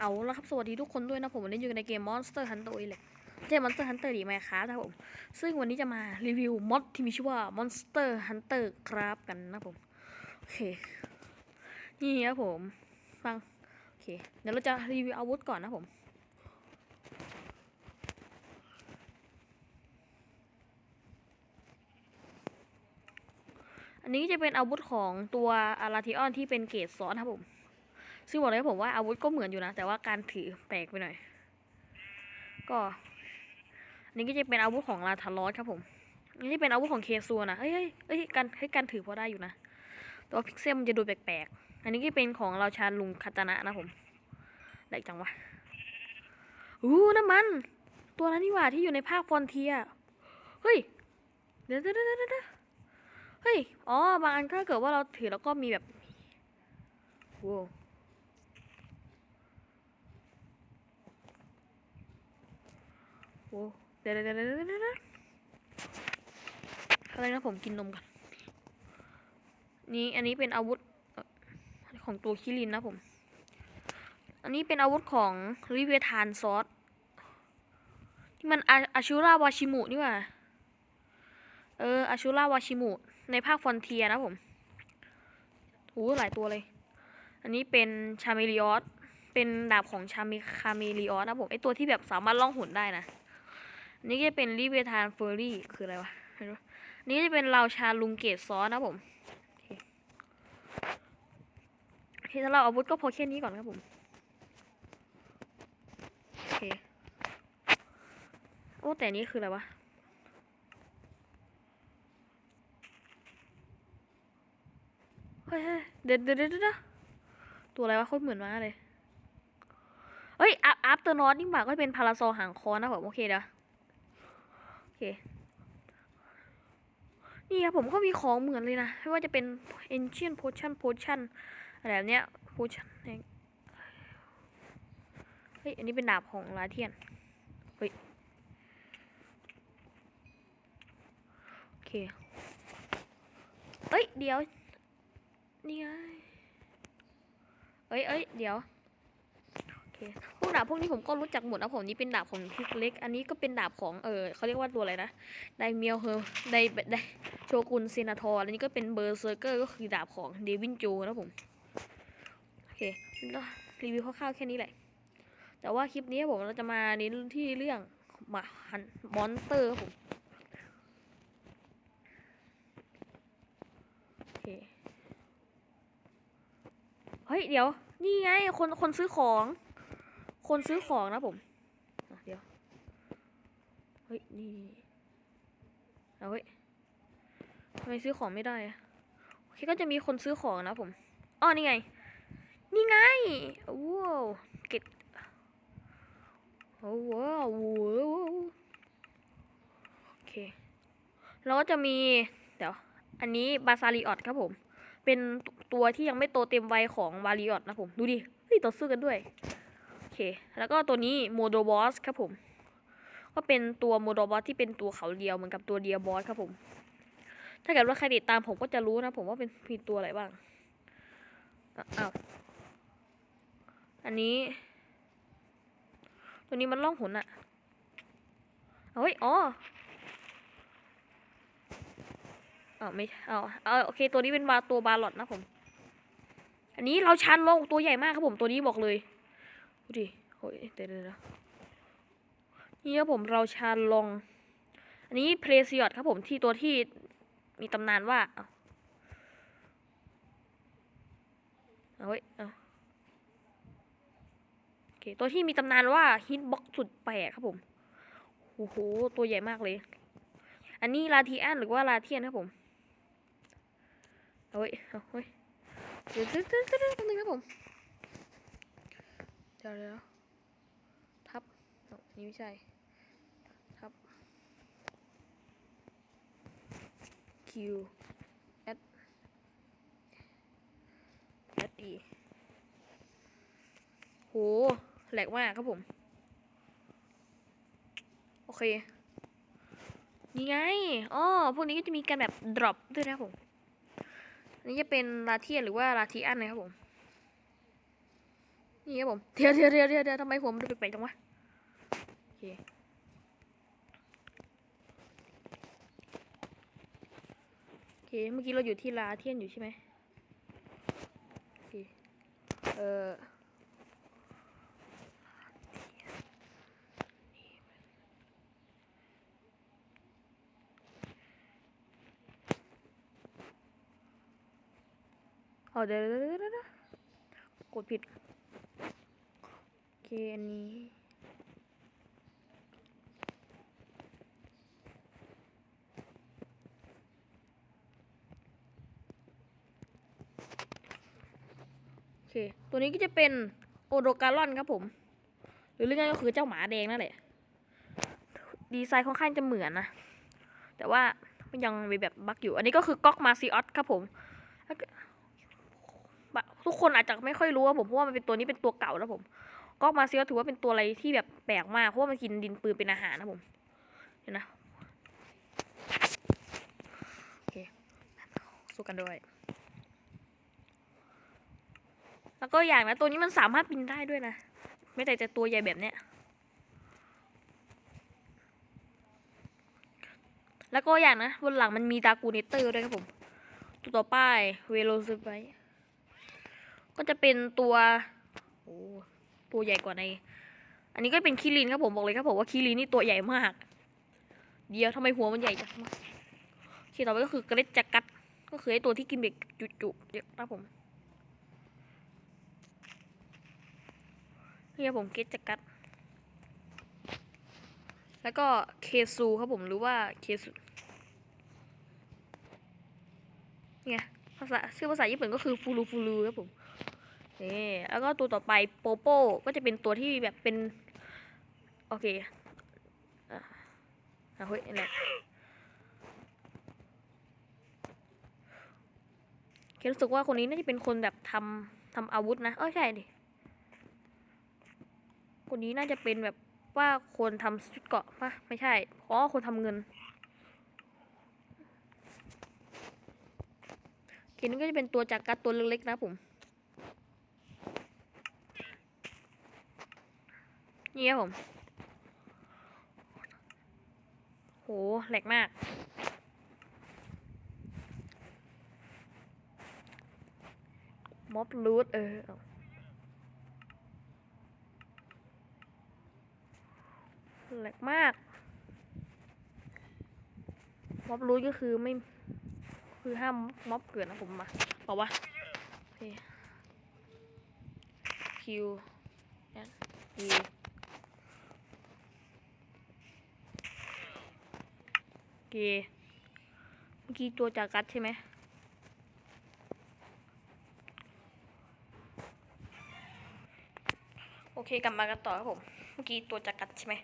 เอาละครับสวัสดีทุกคนด้วยนะผมวันนี้อยู่ในเกม Monster Hunter อีกเลยไม่ใช่ Monster Hunter ดีไหมครับนะผมซึ่งวันนี้จะมารีวิวมอดที่มีชื่อว่า Monster Hunter ครับกันนะผมโอเคนี่ครับผมฟังโอเคเดี๋ยวเราจะรีวิวอาวุธก่อนนะผมอันนี้จะเป็นอาวุธของตัวอาราธิออนที่เป็นเกรดซ้อนครับผม ซึ่งบอกเลยผมว่าอาวุธก็เหมือนอยู่นะ แต่ว่าการถือแปลกไปหน่อย ก็อันนี้ก็จะเป็นอาวุธของลาทารอสครับผมอันนี้เป็นอาวุธของเคซัวนะเฮ้ยเฮ้ยเฮ้ยการให้การถือพอได้อยู่นะตัวพิกเซลมันจะดูแปลกๆ อันนี้ก็เป็นของราชาลุงคาตานะนะผมแหลกจังวะอู้น้ำมัน ตัวนั้นนี่หว่าที่อยู่ในภาคฟอนเทีย เฮ้ย เดี๋ยวเดี๋ยวเดี๋ยวเดี๋ยวเฮ้ย อ๋อ บางอันก็เกิดว่าเราถือแล้วก็มีแบบว้า โอ้เดี๋ยวเดี๋ยวเดี๋ยวอะไรนะผมกินนมกันนี่อันนี้เป็นอาวุธของตัวคิรินนะผม อันนี้เป็นอาวุธของริเวทานซอสที่มันอาชูราวาชิมุนี่ว่าเอออาชูราวาชิมุในภาคฟอนเทียนะผมโอ้หลายตัวเลย อันนี้เป็นชาเมลิออสเป็นดาบของชาเมคาเมลิออสนะผมไอตัวที่แบบสามารถล่องหนได้นะ นี่จะเป็นรีเวทานเฟอร์รี่คืออะไรวะนี่จะเป็นราชาลุงเกตซอสนะผมโอเคโอเรับอาวุธก็พอแค่นี้ก่อนครับผมโอเคโอ้แต่นี้คืออะไรวะเฮ้ยเฮ้ยเดี๋ยวเดี๋ยวเดี๋ยวเดี๋ยวตัวอะไรวะโคตรเหมือนม้าเลย เอ้ยอัพอัพเตอร์นอตนี่หว่าก็เป็นพาราโซอหางคอนะผมโอเคเดี๋ยวโอ เค นี่ครับผมก็มีของเหมือนเลยนะ ไม่ว่าจะเป็น ancient potion potion อะไรแบบเนี้ย potion เนี่ยเฮ้ย อันนี้เป็นดาบของลาเทียน เฮ้ย โอเคเอ้ย เดี๋ยว นี่ไงเอ้ยเอ้ยเดี๋ยว เคพวกดาบพวกนี้ผมก็รู้จักหมดนะผมนี่เป็นดาบของพิกเล็ก อันนี้ก็เป็นดาบของเออเขาเรียกว่าตัวอะไรนะไดเมียวเฮอร์ไดไดโชกุนเซนาทอร์อันนี้ก็เป็นเบอร์เซอร์เกอร์ก็คือดาบของเดวินโจนะผมโอเครีวิวคร่าวๆแค่นี้แหละ แต่ว่าคลิปนี้ผมเราจะมาเน้นที่เรื่องมาหันมอนเตอร์ผมโอเคเฮ้ยเดี๋ยว นี่ไงคนคนซื้อของ คนซื้อของนะผมะเดี๋ยว เฮ้ย นี่เอาเฮ้ยทำไมซื้อของไม่ได้อะโอเคก็จะมีคนซื้อของนะผมอ้อนี่ไง นี่ไงว้าวเก็บโอ้ว้าวโอเคแล้วก็จะมี เดี๋ยว อันนี้บาซาริออตครับผม เป็นตัวที่ยังไม่โตเต็มวัยของบาริออตนะผม ดูดิ เฮ้ยต่อสู้กันด้วย เค แล้วก็ตัวนี้โมโดบอสครับผม ก็เป็นตัวโมโดบอสที่เป็นตัวเขาเดียวเหมือนกับตัวเดียบอสครับผม ถ้าเกิดว่าใครติดตามผมก็จะรู้นะผมว่าเป็นมีตัวอะไรบ้าง อ้าว อันนี้ ตัวนี้มันล่องหนอะเฮ้ย อ๋ออ้าวไม่เอาเอาโอเค ตัวนี้เป็นบาตัวบาลอดนะผม อันนี้เราชันลงตัวใหญ่มากครับผม ตัวนี้บอกเลย ดูดิโอ้ยเดี๋ยวเดี๋ยวนี่ครับผมเราชาลอง อันนี้เพลซิออดครับผมที่ตัวที่มีตำนานว่า เอาเอาเว้ยเอาโอเคตัวที่มีตำนานว่าฮิตบ็อกสุดแปลกครับผม โอ้โห ตัวใหญ่มากเลย อันนี้ลาทีอันหรือว่าลาเทียนครับผม เอาเว้ยเอาเว้ยเดี๋ยวเดี๋ยวเดี๋ยวนึงครับผม เดี๋ยวเดี๋ยวทับอ้านี่ไม่ใช่ ทับ Q S S E โหแหลกมากครับผม โอเคนี่ไงอ๋อพวกนี้ก็จะมีการแบบ drop ด้วยนะผม อันนี้จะเป็นลาเทียหรือว่าลาทีอันนะครับผม นี่ครับผมเดี๋ยวเดี๋ยวเดี๋ยวเดี๋ยวทำไมหัวมันดูแปลกๆจังวะโอเคโอเค เมื่อกี้เราอยู่ที่ลาเทียนอยู่ใช่ไหมโอเค เออเอเดี๋ยวเดี๋ยวเดี๋ยวเดี๋ยวกดผิด เคอันนี้โอเค ตัวนี้ก็จะเป็นโอโดการอนครับผม หรือเรื่องง่ายก็คือเจ้าหมาแดงนั่นแหละ ดีไซน์ค่อนข้างจะเหมือนนะ แต่ว่ามันยังมีแบบบั๊กอยู่ อันนี้ก็คือก๊อกมาซิออสครับผม ทุกคนอาจจะไม่ค่อยรู้ว่าผมเพราะว่ามันเป็นตัวนี้เป็นตัวเก่าแล้วผม ก๊อกมาเซิออสถือว่าเป็นตัวอะไรที่แบบแปลกมากเพราะว่ามันกินดินปืนเป็นอาหารนะผมเดี๋ยวนะโอเคสู้กันด้วย แล้วก็อย่างนะตัวนี้มันสามารถบินได้ด้วยนะ ไม่แต่จะตัวใหญ่แบบเนี้ยแล้วก็อย่างนะบนหลังมันมีดากูเนเตอร์ด้วยครับผม ตัวต่อไปเวโรซิไบก็จะเป็นตัวโอ้ ตัวใหญ่กว่าใน อันนี้ก็เป็นคิรินครับผมบอกเลยครับผมว่าคิรินนี่ตัวใหญ่มาก เดียวทำไมหัวมันใหญ่จังวะโอเคต่อไปก็คือกระเล็ดจักัด ก็คือไอตัวที่กินเด็กจุๆเยอะนะผมนี่ครับผมเกตจักกัด แล้วก็เคซูครับผมหรือว่าเคซูเนี่ยภาษาชื่อภาษาญี่ปุ่นก็คือฟูรูฟูรูครับผม นี่แล้วก็ตัวต่อไปโปโป้ก็จะเป็นตัวที่แบบเป็น โอเคอะเฮ้ยอะไรเครู้สึกว่าคนนี้น่าจะเป็นคนแบบทำทำอาวุธนะเออใช่ดิ คนนี้น่าจะเป็นแบบว่าคนทำชุดเกาะปะไม่ใช่อ๋อคนทำเงินเคนี่ก็จะเป็นตัวจากกัดตัวเล็กๆนะผม นี่ครับผมโหแหลกมาก ม็อบลูดเออแหลกมาก ม็อบรู้ก็คือไม่ คือห้ามม็อบเกิดนะผมมาบอกว่าโอเคคิวแอนดีโอ เคเมื่อกี้ตัวจากัดใช่ไหมโอเคกลับมากันต่อครับผม เมื่อกี้ตัวจักรัดใช่ไหม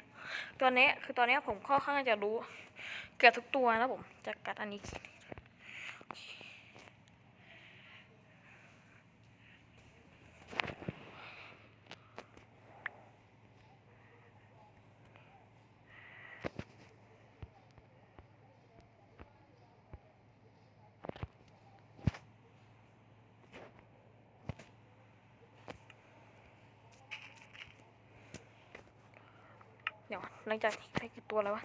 ตัวนี้คือตอนนี้ผมค่อนข้างจะรู้ เกือบทุกตัวแล้วผมจักรัดอันนี้ ดี๋ยวหลังจากที่ใช้กี่ตัวแล้ววะ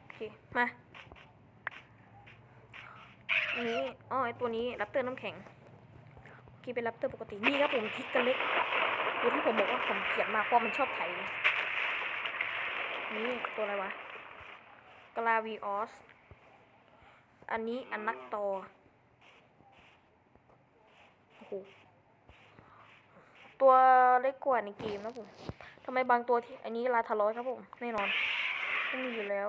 โอเคมา อันนี้อ๋อไอตัวนี้รับเตอร์น้ำแข็งเมื่อกี้เป็นรับเตอร์ปกติ นี่ครับผมทิกกันเล็ก ดูที่ผมบอกว่าผมเขียนมาเพราะมันชอบไถนี่ตัวอะไรวะกลาวีออส อันนี้อันนักตอโอ้โหตัวเล็กกว่าในเกมนะผมทำไมบางตัวที่ อันนี้ลาทารอสครับผม แน่นอนไม่มีอยู่แล้ว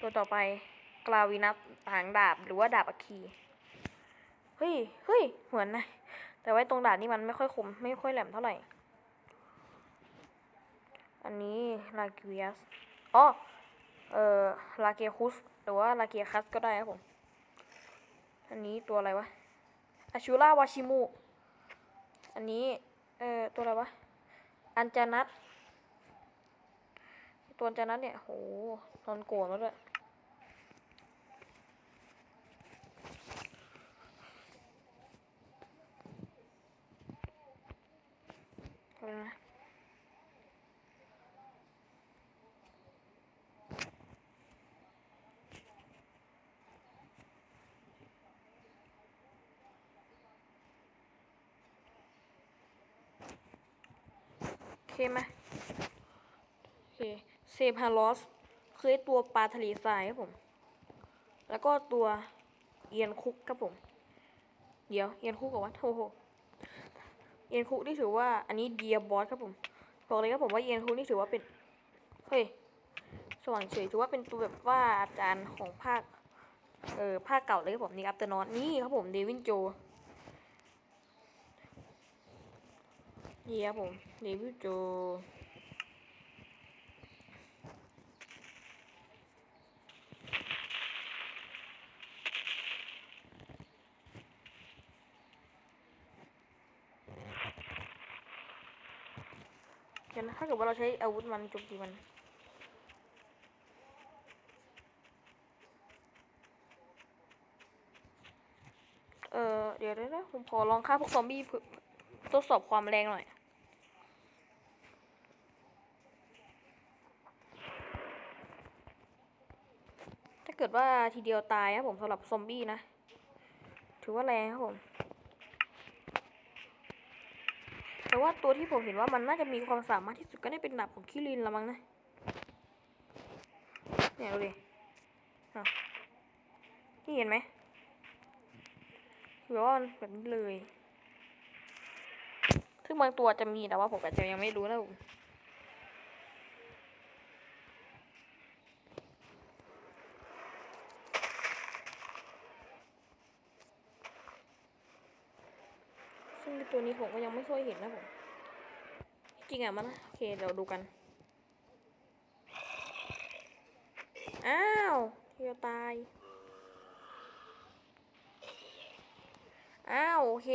ตัวต่อไปกลาวีนัสหางดาบหรือว่าดาบอัคคี เฮ้ย เฮ้ย เหมือนนะ แต่ไว้ตรงดาบนี่มันไม่ค่อยคมไม่ค่อยแหลมเท่าไหร่ อันนี้ลาเกียสอ๋อเอ่อลาเกียคุสหรือว่าลาเกียคัสก็ได้ครับผม อันนี้ตัวอะไรวะอาชูล่าวาชิมุ อันนี้เอ่อตัวอะไรวะ อันจานัทตัวอันจานัทเนี่ยโหตอนโกรธแล้วด้วยอะไรนะ โอเคไหมโอเค เซพาลอสคือตัวปลาทะเลทรายครับผม แล้วก็ตัวเอียนคุกครับผม เดี๋ยวเอียนคุกกับวะโอ้โห เอียนคุกนี่ถือว่าอันนี้เดียบอสครับผมบอกเลยครับผมว่าเอียนคุกนี่ถือว่าเป็นเฮ้ยสว่างเฉยถือว่าเป็นตัวแบบว่าอาจารย์ของภาคเออภาคเก่าเลยครับผมนี่อัปเตอร์นอตนี่ครับผมเดวินโจนี่ครับผมเดวินโจ เดี๋ยวนะถ้าเกิดว่าเราใช้อาวุธมันจมตีมันเออเดี๋ยวนะผมขอลองฆ่าพวกซอมบี้ทดสอบความแรงหน่อย ถ้าเกิดว่าทีเดียวตายครับผมสำหรับซอมบี้นะ ถือว่าแรงครับผม แต่ว่าตัวที่ผมเห็นว่ามันน่าจะมีความสามารถที่สุดก็ได้เป็นดาบของคิรินละมั้งนะ เนี่ยดูดินี่เห็นไหมคือว่ามันแบบนี้เลย ซึ่งบางตัวจะมีแต่ว่าผมอาจจะยังไม่รู้นะผม ตัวนี้ผมก็ยังไม่ค่อยเห็นนะผมจริงอะมันโอเคเดี๋ยวดูกัน อ้าวเทียวตาย อ้าวโอเค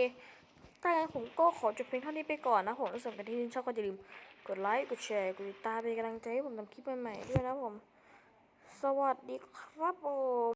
ถ้างั้นผมก็ขอจบเพียงเท่านี้ไปก่อนนะผมถ้าสนใจที่ชื่นชอบก็อย่าลืมกดไลค์ กดแชร์ กดติดตามเป็นกำลังใจให้ผมทำคลิปใหม่ๆด้วยนะผม สวัสดีครับผม